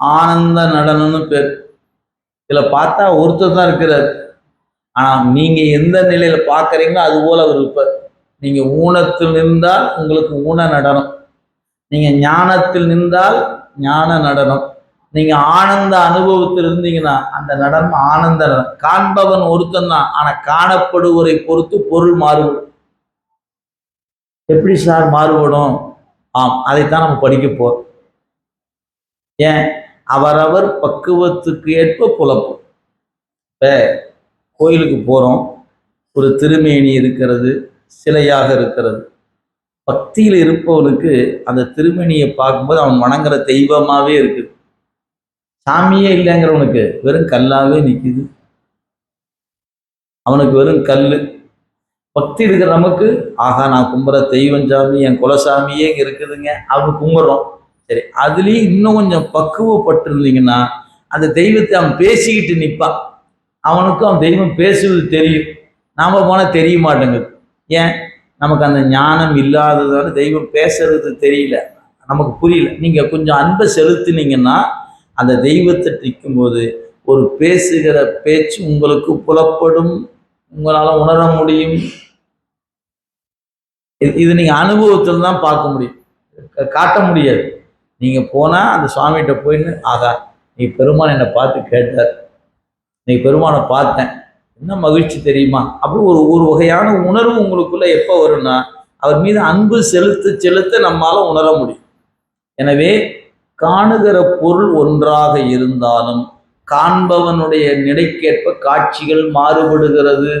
ஆனந்த நடனம்னு பேர். இதில் பார்த்தா ஒருத்தர் தான் இருக்கிறார். ஆனால் நீங்கள் எந்த நிலையில் பார்க்குறீங்களோ அது போல் அவர் இருப்பார். நீங்கள் ஊனத்தில் நின்றால் உங்களுக்கு ஊன நடனம். நீங்கள் ஞானத்தில் நின்றால் ஞான நடனம். நீங்கள் ஆனந்த அனுபவத்தில் இருந்தீங்கன்னா அந்த நடனம் ஆனந்த நடனம். காண்பவன் ஒருத்தன் தான். ஆனால் காணப்படுவரை பொறுத்து பொருள் மாறுபடும் எப்படி சார் மாறுபடும்? ஆம் அதைத்தான் நம்ம படிக்க போகிறோம் ஏன்? அவரவர் பக்குவத்துக்கு ஏற்ப புலப்பு இப்போ கோயிலுக்கு போகிறோம் ஒரு திருமேனி இருக்கிறது சிலையாக இருக்கிறது. பக்தியில் இருப்பவனுக்கு அந்த திருமேனியை பார்க்கும்போது அவன் வணங்குற தெய்வமாகவே இருக்குது. சாமியே இல்லைங்கிறவனுக்கு வெறும் கல்லாகவே நிற்கிது அவனுக்கு வெறும் கல் பக்தி இருக்கிற நமக்கு ஆகா நான் கும்புற தெய்வம் சாமி என் குலசாமியே இங்கே இருக்குதுங்க அவனு கும்பிட்றோம். சரி அதுலேயும் இன்னும் கொஞ்சம் பக்குவப்பட்டிருந்தீங்கன்னா அந்த தெய்வத்தை அவன் பேசிக்கிட்டு நிற்பான் அவனுக்கும் அவன் தெய்வம் பேசுவது தெரியும். நாம போனால் தெரிய மாட்டேங்குது. ஏன்? நமக்கு அந்த ஞானம் இல்லாததால் தெய்வம் பேசுறது தெரியல. நமக்கு புரியல. நீங்கள் கொஞ்சம் அன்பை செலுத்தினீங்கன்னா அந்த தெய்வத்தை நிற்கும்போது ஒரு பேசுகிற பேச்சு உங்களுக்கு புலப்படும். உங்களால் உணர முடியும். இது நீங்கள் அனுபவத்தில் தான் பார்க்க முடியும். காட்ட முடியாது. நீங்கள் போனால் அந்த சுவாமிகிட்ட போயின்னு ஆகா நீ பெருமான் என்னை பார்த்து கேட்டார். நீ பெருமானை பார்த்தேன். என்ன மகிழ்ச்சி தெரியுமா? அப்படி ஒரு ஒரு வகையான உணர்வு உங்களுக்குள்ளே எப்போ வரும்னா அவர் மீது அன்பு செலுத்த செலுத்த நம்மால் உணர முடியும். எனவே காணுகிற பொருள் ஒன்றாக இருந்தாலும் காண்பவனுடைய நிலைக்கேற்ப காட்சிகள் மாறுபடுகிறது.